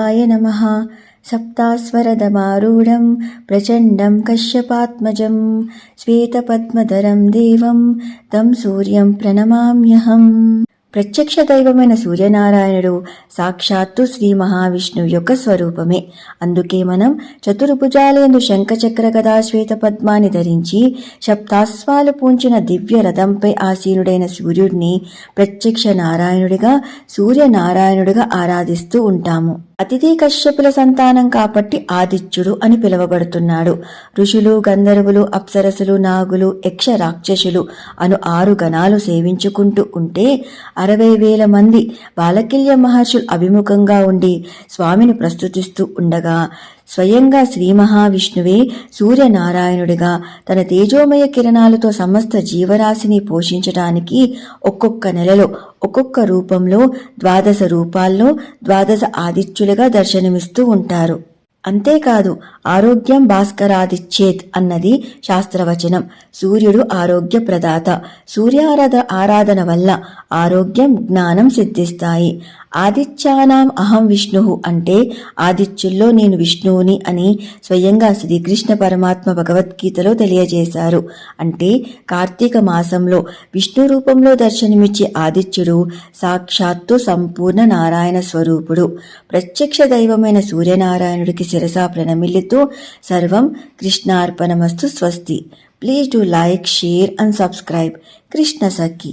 ఆయ నమ సప్తాస్వరదమారూఢం ప్రచండం కశ్యపాత్మజం శ్వేతపద్మధరం దేవం తం సూర్యం ప్రణమామ్యహం ప్రత్యక్ష దైవమైన సూర్యనారాయణుడు సాక్షాత్తు శ్రీ మహావిష్ణువు యొక్క స్వరూపమే. అందుకే మనం చతుర్భుజాలేందు శంఖచక్ర గదా శ్వేత పద్మాన్ని ధరించి శబ్దాస్వాలు పూంచిన దివ్య రథంపై ఆసీనుడైన సూర్యుడిని ప్రత్యక్ష నారాయణుడిగా సూర్యనారాయణుడిగా ఆరాధిస్తూ ఉంటాము. అతిథి కశ్యపుల సంతానం కాబట్టి ఆదిత్యుడు అని పిలువబడుతున్నాడు. ఋషులు గంధర్వులు అప్సరసులు నాగులు యక్ష రాక్షసులు అను ఆరు గణాలు సేవించుకుంటూ ఉంటే అరవై వేల మంది బాలకిల్య మహర్షులు అభిముఖంగా ఉండి స్వామిని ప్రస్తుతిస్తూ ఉండగా స్వయంగా శ్రీ మహావిష్ణువే సూర్యనారాయణుడిగా తన తేజోమయ కిరణాలతో సమస్త జీవరాశిని పోషించటానికి ఒక్కొక్క నెలలో ఒక్కొక్క రూపంలో ద్వాదశ రూపాల్లో ద్వాదశ ఆదిత్యులుగా దర్శనమిస్తూ ఉంటారు. అంతేకాదు ఆరోగ్యం భాస్కరాదిచ్చేత్ అన్నది శాస్త్రవచనం. సూర్యుడు ఆరోగ్య ప్రదాత. సూర్యారాధ ఆరాధన వల్ల ఆరోగ్యం జ్ఞానం సిద్ధిస్తాయి. ఆదిత్యానాం అహం విష్ణు అంటే ఆదిత్యుల్లో నేను విష్ణువుని అని స్వయంగా శ్రీకృష్ణ పరమాత్మ భగవద్గీతలో తెలియజేశారు. అంటే కార్తీక మాసంలో విష్ణు రూపంలో దర్శనమిచ్చే ఆదిత్యుడు సాక్షాత్తు సంపూర్ణ నారాయణ స్వరూపుడు. ప్రత్యక్ష దైవమైన సూర్యనారాయణుడికి శిరసా ప్రణమిల్లుతూ సర్వం కృష్ణార్పణమస్తు స్వస్తి. Please do like share and subscribe Krishna Sakhi